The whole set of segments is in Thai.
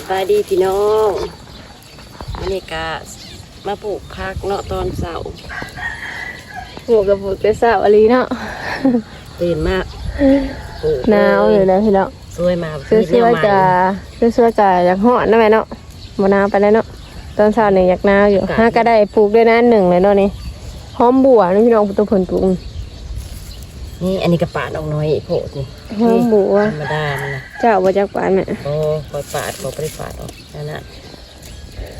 สบายดีพี่น้องวันนี้ก็มาปลูกพักเนาะตอนเสาร์ปลูกกับปลูกแต่เสาวอลีเนาะตื่นมากปลูกหนาวอยู่นะพี่เนาะสวยมาเสื้อเสื้อกาเสื้อเสื้อกาอยากหอนนะแม่เนาะบ่หนาวไปแล้วเนาะตอนเช้าเนี่ยอยากหนาวอยู่ห้าก็ได้ปลูกด้วยนะหนึ่งเลยเนาะนี่หอมบัวนี่พี่น้องตัวผลปลูก นี่อันนี้กระปาดออกน้อยโพดนี่หอมบัวธรรมดามันนะเจ้าบ่จักปานแม่โอ้คอยปาดคอยไม่ได้ปาดออกนั่นน่ะ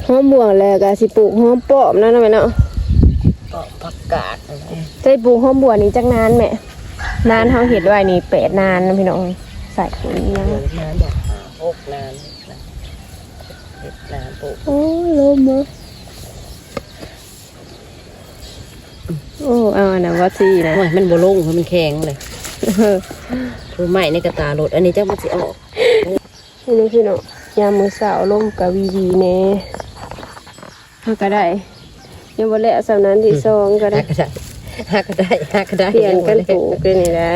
หอมบัวแล้วก็สิปลูกหอมป้อมนั่นนะแม่เนาะก็ผักกาดอะไรใส่ปลูกหอมบัวนี่จักนานแม่นานเฮาเฮ็ดไว้นี่แปดนานนะพี่น้องใส่ปุ๋ยยังเดินนานบอกหาหกนานนะเฮ็ดนานปลูกโอ้ลมอะโอ้ อาอันนั้นว่าสินะโอ้ยมันบ่ลงเพราะมันแข็งเลยคือไม้ในกระตาโหลดอันนี้เจ้ามันสิออกนี่นี่พี่น้องยามมือสาวลมกับวีวีเน่ฮักก็ได้ยังบ่แล้วสำนั้นที่สองก็ได้หักก็ได้หักก็ได้หักก็ได้เปลี่ยนกันปลูกเลยนี่ได้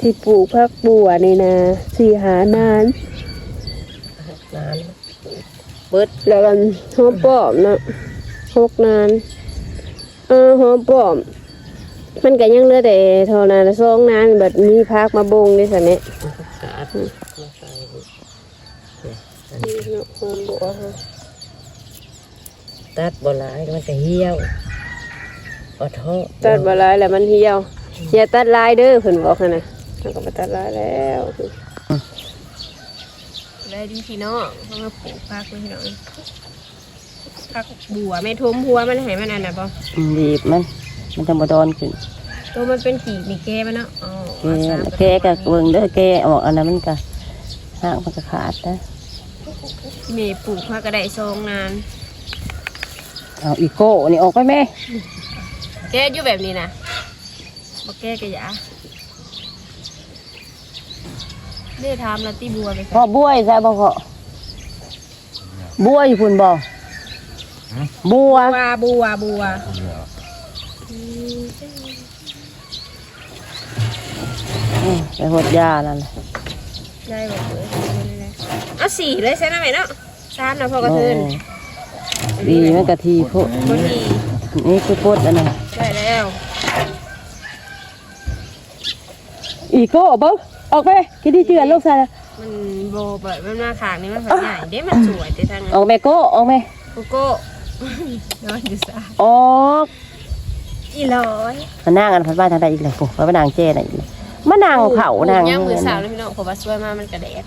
ที่ปลูกพักบัวนี่นะสี่หานานนานเบิดแล้วกันหอมป้อมเนาะหกนาน เออหอมป้อม มันก็ยังเหลือแต่เท่านั้นละสองนานแบบมีพักมาบงด้วยสันเนี่ยกาดมาใส่นี่นี่เนาะหอมบัวฮะตัดบ่หลายมันก็เหี่ยวอดท้อตัดบ่หลายแล้วมันเหี่ยวอย่าตัดลายเด้อเพิ่นบอกหั่นน่ะเราก็มาตัดลายแล้วได้ดีพี่น้องเขามาปลูกพักเลยพี่น้อง พักบัวไม่ทุ่มหัวมันให้มันอันน่ะบ่อืมดีบมัน มันจะบ่ดอนขึ้นตัวมันเป็นขีดนี่แก้มันเนาะอ๋อแกแกก็เบิ่งเด้อแกออกอันนั้นมันก็ห่างมันก็ขาดนะเมย์ปลูกพักก็ได้ทรงนานเอาอีโก้นี่ออกไปแม่แก้อยู่แบบนี้นะบ่แก้ก็อย่าได้ทำละตีบัวไปพอบ้วยใช่บ่พอบ้วยอยู่พุ่นบ่ บัว บัวบัวบัวอืมไปหดยานั่นแหละได้แบบเลยเอาสี่เลยใช่ไหมแม่เนาะสามนะพ่อกระเทินโอ้ดีมันกะทีพวกบดีนี่คือปดอันนั้นได้แล้ว อีโก้เบิ้งออกไปคิดดีเจือนลูกชายมันโบเปิดมันมาขางนี่มันผัดใหญ่เด้มันสวยแต่ทางออกแม่โก้ออกแม่โกโก้ นอนอยู่ซาออกอีร้อยมานั่งกันพัดบ้านทางใดอีกเลยปุ๊บมานั่งเจ้น่ะอีกเลยมานั่งเผานั่งย่างมือสาวเลยพี่น้องผมว่าสวยมากมันกระแดด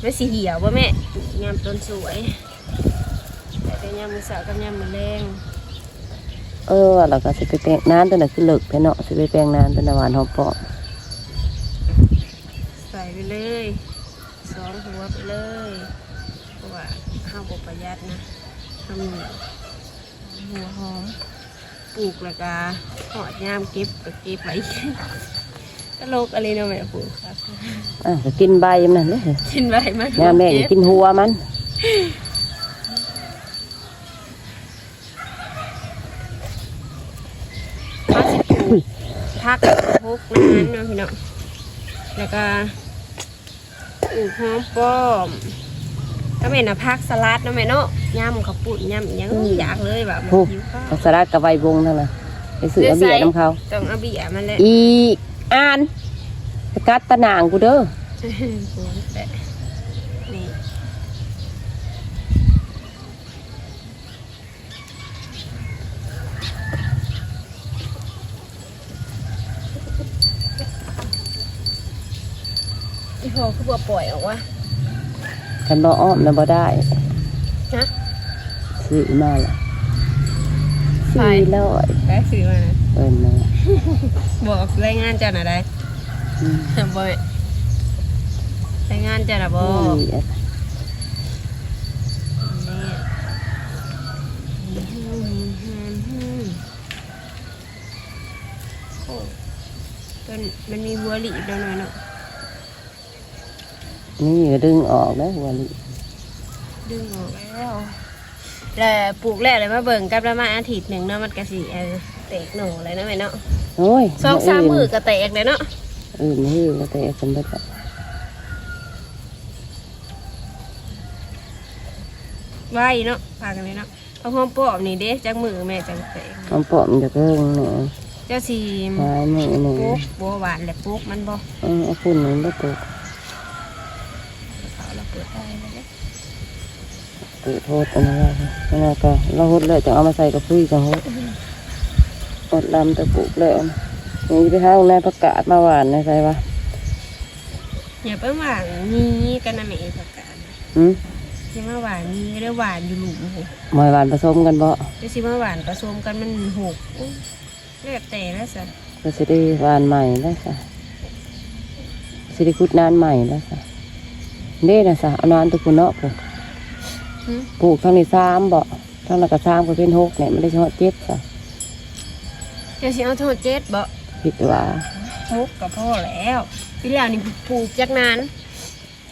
ไม่สีเหี่ยวป่ะแม่ยามต้นสวยแต่เป็นยามมือสาวกับยามมือแรงเออเราก็สิไปแปลงน้ำตัวน่ะคือเลิกไปเนาะสิไปแปลงน้ำตัวน่ะหวานหอมปอมใส่ไปเลยสองหัวไปเลยเพราะว่าข้าวบประหยัดนะ ทำหัวหอม ปลูกแล้วก็หอดยามเก็บก็เก็บไว้ตลกอะไรเนาะแม่ปลูกครับอะก็กินใบมันนั่นเลยกินไว้มันน้ำแม่ก็กินหัวมันเขาสิปลูกพักพกนั้นเนาะพี่น้องแล้วก็ปลูกหอมป้อม ก็แม่นนะพักสลัดเนาะแม่เนาะย่ำข้าวปุ่นย่ำอิหยังอยากเลยแบบมันผู้หิวข้าวเอาสลัดกับใบวงนั่นน่ะไปซื้อเอาเบียร์น้ำเขาต้องเอาเบียร์มันแหละอีอ่านไปกัดตะหนางกูเด้อนี่อีพอคือบ่ปล่อยออกวะ กันบ่อ้อมนะบ่ได้ฮะซื้อมาละไปสี่ร้อยได้ซื้อมานะเอิ้นมาบอกรายงานเจ้าหน่ะได้อืมบ่รายงานเจ้าหน่ะบ่นี่อะต้นมันมีหัวหลีบแล้วหน่อยเนาะ นี่ก็ดึงออกแล้วหัวลิดึงออกแล้วแล้วปลูกแล้วเลยมาเบิ่งกับประมาณอาทิตย์หนึ่งเนาะมันก็สิเออแตกหน่อเลยนะแม่เนาะโอ้ยสองสามมือก็แตกเลยเนาะอื่นนี่ก็แต่สมบัติไว้เนาะพากันเลยเนาะเอาหอมปอบนี่เด้จักมือแม่จังแตงมันปอมจะเกิงเนี่ยเจ้าสีหายมือหนึ่งปุ๊กบัวหวานและปุ๊กมันบ่เออเอาคุณหนึ่งบ่ตก กิดโทษอันนั้นแล้วนั่นก็เราหดเลยจะเอามาใส่กับพุ้ยจังหดหดลำตะปุกแล้วนี่ไปหาแม่ประกาศมาหวานในใส่ปะอย่าไปหวานนี้กันนะแม่ประกาศหืมอย่ามาหวานนี้เรียกหวานอยู่หลุมโหมอยหวานผสมกันบ่จะสิมาหวานผสมกันมันหกอุ๊ยเรียกแต่แล้วสิก็สิได้หวานใหม่แล้วค่ะสิได้คุดนานใหม่แล้วค่ะเด้นะสะเอานานตะกุนเนาะปลูกหึ ปลูกทั้งนี้สามบ่ทั้งนั้นก็สามก็เป็นหกเนี่ยไม่ได้เฉพาะเจ็ดจ้ะจะสิเอาโทษเจ็ดบ่ผิดว่าหกกับพ่อแล้วพี่แล้วนี่ปลูกจากนั้น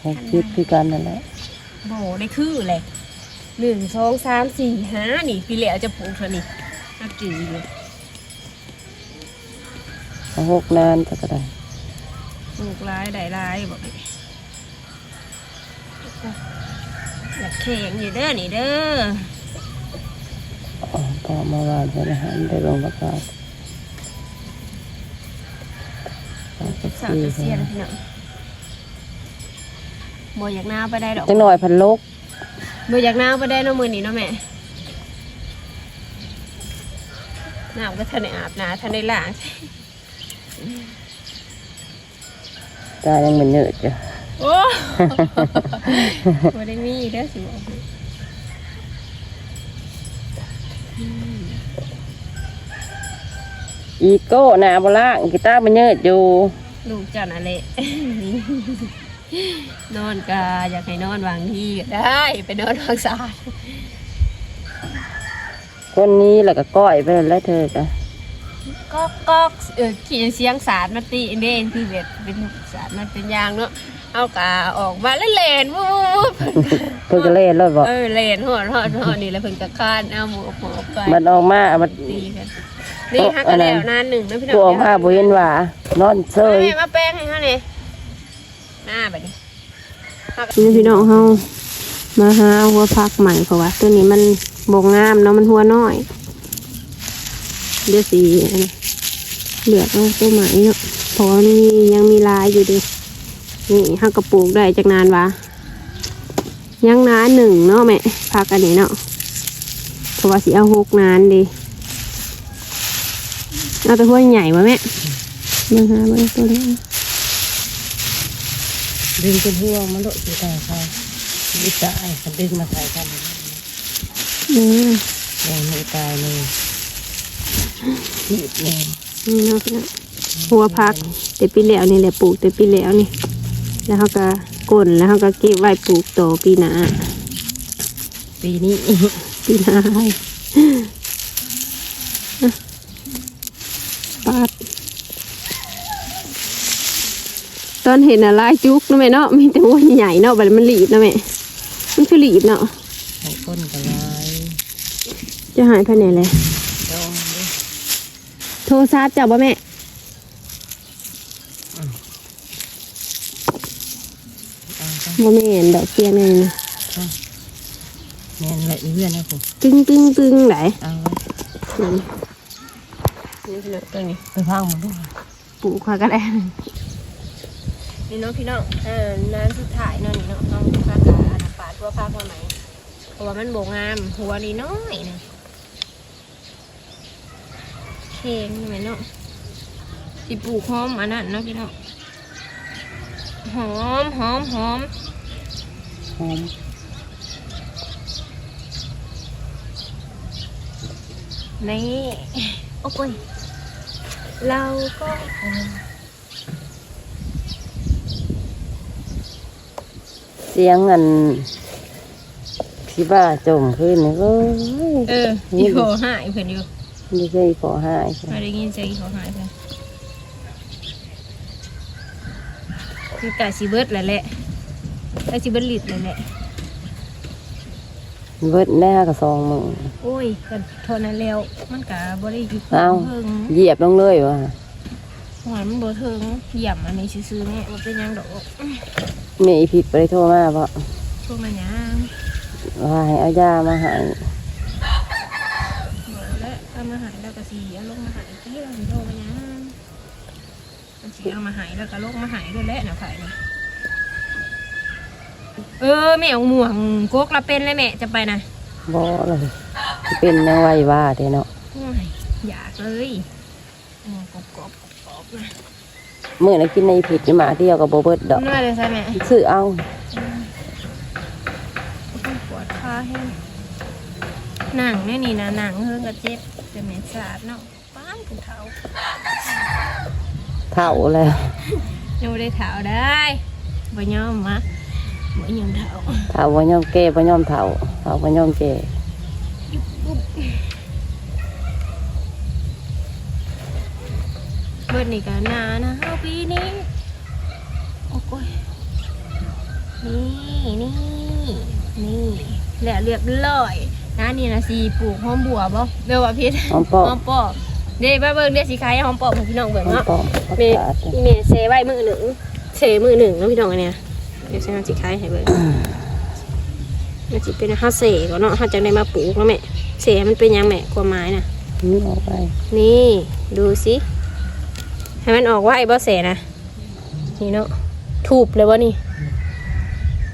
หกเจ็ดคือกันนั่นแหละโบได้คือเลยหนึ่งสองสามสี่ห้านี่พี่แล้วจะปลูกเท่านี้น่ากินอยู่เอาหกนานจะก็ได้ปลูกร้ายได้ร้ายบ อกเลยอยากแข่งอยู่เด้อนี่เด้ออ๋อพอมาหวานใส่อาหารได้ลงประกาศสามสิบสาวสี่เสียนพี่น้องบ่อยากน้าไปได้ดอกจังหน่อยพันลกบ่อยากน้าไปได้เนาะมือนี้เนาะแม่น้ำก็ทันได้อาบน้ำทันได้ล้างตายังเหมือนเนื้อจ้ะ โอ้บ่ได้มีเด้อสิบอกให้อีโก้หนาบล่างกีตาร์มันเนื้ออยู่ ลูกเจ้านั่นแหละนอนกาอยากให้นอนวางที่ก็ได้ ไปนอนวางสาดคนนี้แล้วก็ก้อยไปแล้วเธอจ้ะก็ก็เออขี่เสียงสาดมาตีเด่นที่เบ็ดเป็นสาดมันเป็นยางเนาะ เอากาออกมาแล้วเลนวูบเพิ่นก็เล่นแล้วบอกเออเลนหอดหอดหอดนี่แล้วเพิ่นก็คานเอาหมูหมูไปมันออกมามันตีกันนี่ฮักกันแล้วนานหนึ่งนะพี่น้องตัวออกมาบ่เห็นว่านอนเซยแม่มาแป้งให้เขาเนี่ยหน้าแบบนี้นี่พี่น้องเขามาหาหัวพักใหม่เพราะว่าตัวนี้มันบงงามเนาะมันหัวน้อยเดี๋ยวสีอันนี้เหลือกเอาตัวใหม่เนาะเพราะว่ามันมียังมีลายอยู่ดิ นี่ห้ากระปุกได้จากนานวะยังนานหนึ่งเนาะแม่พักอันนี้เนาะเพราะว่าสีเอาหกนานดิเอาแต่หัวใหญ่วะแม่มาหาเบางตัวนี้ดึงเป็นห่วงมันโดดอยู่ใต้เขาดิตายก็ดึงมาใส่กันอืมแรงไม่ตายเลยขีดแรงนี่เนาะพี่น้องหัวพักแต่ปีแล้วนี่แหละปลูกแต่ปีแล้วนี่ แล้วเขาก็กลนแล้วเขาก็เก็บไว้ปลูกต่อปีหน้าปีนี้ปีหน้าให้อะปัดตอนเห็นอะไรจุกเนาะแม่เนาะมีแต่หัวใหญ่ๆเนาะบัดมันหลีบเนาะแม่มันคือหลีบเนาะให้ก้นกระลายจะหายภายในเลยดองเด้อโทรศัพท์จับบ่แม่ เอาจ้ะ บ่แม่นดอกเกียงนี่นะแม่นละอีเพื่อนนะผมตึงตึงตึงไหนเอาไว้นี่นี่พี่น้องตัวนี้ไปพังมันด้วยปลูกค่ะก็ได้นี่เน้องพี่น้องเออน้ำสุดท้ายเนาะนี่เนาะน้องพักกาอันปาดทั่วพักมาไหมเพราะว่ามันโบงามหัวนี่น้อยนะเข่งไหมเนาะสิปลูกหอมอันนั้นเนาะพี่น้อง หอมหอมหอมหอมนี่โอ้ยเราก็หอมเสียงอันพี่บ้าจมขึ้นนี่ก็เอออีโหหายเพื่อนอยู่ไม่ใช่ขอหายมาได้ยินเสียงอีโหหายเพื่อน คือกาซิเบิร์ดแหละแหละกาซิเบิร์ดลิดแหละแหละเบิดแน่กับซองมึงโอ้ยกันเทนนั้นแล้วมันกะบ่ได้อยู่เอาเพิ่งเหยียบลงเลยว่ะหวานมันบ่เทิงเหยี่ยมอันนี้ซื้อๆแม่บ่เป็นหยังดอกแม่อีผิดไปโทรมาเพราะพวกมันหยังว่าให้เอายามาให้และเอามาหายแล้วก็สีเอาลงมาหายที่เราโทรมายัง มันสีเอามาหายแล้วก็ลงมาหายด้วยแหละนะไผ่นะเออแม่เอาหมวกกกละเป็นเลยแม่จะไปนะบ่เลยสิเป็นยังไงว่าเด้เนาะโอ้ยอยากเลยหมวกกบกบกบนะมื้อนั้นกินในผิดอยู่หมาเดียวก็บ่เบิดดอกน่าเลยใช่ไหมซื้อเอาปวดขาแห้งหนังเนี่ยนี่นะหนังเฮิงกับเจ็บจะเหม็นสาดเนาะป้านผู้เฒ่า เฒ่าแล้วยังไม่ได้เฒ่าได้บ่ยอมมะบ่ยอมเฒ่าเฒ่าบ่ยอมแก่บ่ยอมเฒ่าเฒ่าบ่ยอมแก่เบิดนี่ก็หนานะเฮาปีนี้โอ้ยนี่นี่นี่แหละเรียบร้อยนะนี่นะสีปลูกหอมบัวบ่เดี๋ยวว่าพิษหอมปอกหอมปอก เดี๋ยวมาเบิ่งเดี๋ยวสิขายหอมปอกให้พี่น้องเบิ่งหอมเนาะปอกประเมกาศอีเมเซไว้มือหนึ่งเซมือหนึ่งแล้วพี่น้องอันเนี่ยเดี๋ยวฉันเอาสิขายให้เบิ่งมันสิเป็นห้าเสก่อนเนาะห้าจังได้มาปลูกแล้วแม่เสมันเป็นหยังแม่ความหมายน่ะนี่ออกไปนี่ดูสิให้มันออกว่าไอ้บ่เสนะนี่เนาะถูบเลยวะนี่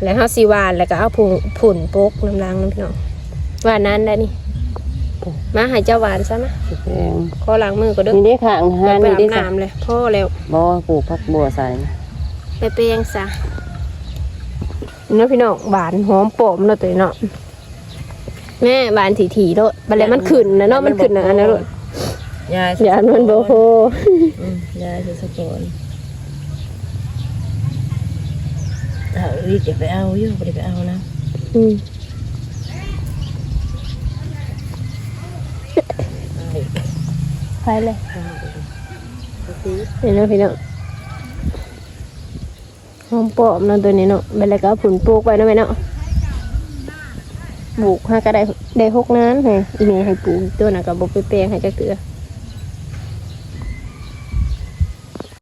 แล้วเฮาสิหวานแล้วก็เอาผุ่นผุ่นโปกน้ำล้างน้ำพี่น้องหวานนั้นได้นี่ มาให้เจ้าหวานซะนะสิแพงขอล้างมือก็เด้อนี่ได้ข้างหาไปนี่อาได้บสักน้ำเลยพ่อแล้วบ่ปลูกผักบัวใส่นะไปเปยงซะเนาะพี่น้องหวานหอมปอมเนาะตัวนี้เนาะแม่หวานถี่ๆโลดบัดแล้วมันขึ้นนะเนาะมันขึ้นนะอันนั้นโลดยายอย่าอันมันโบโฮอืมยายสิสกอนเอาอีกจะไปเอาอยู่บ่ได้ไปเอานะอืม ไปเลยเห็นเนาะพี่น้องหอมปอมเนาะตัวนี้เนาะบัดแล้วก็ผุนปลูกไว้เนาะแม่เนาะปลูกห้าก็ได้ได้หกนั้นไงอีเมย์ให้ปลูกตัวน่ะก็บ่ไปแปลงให้จักเตือ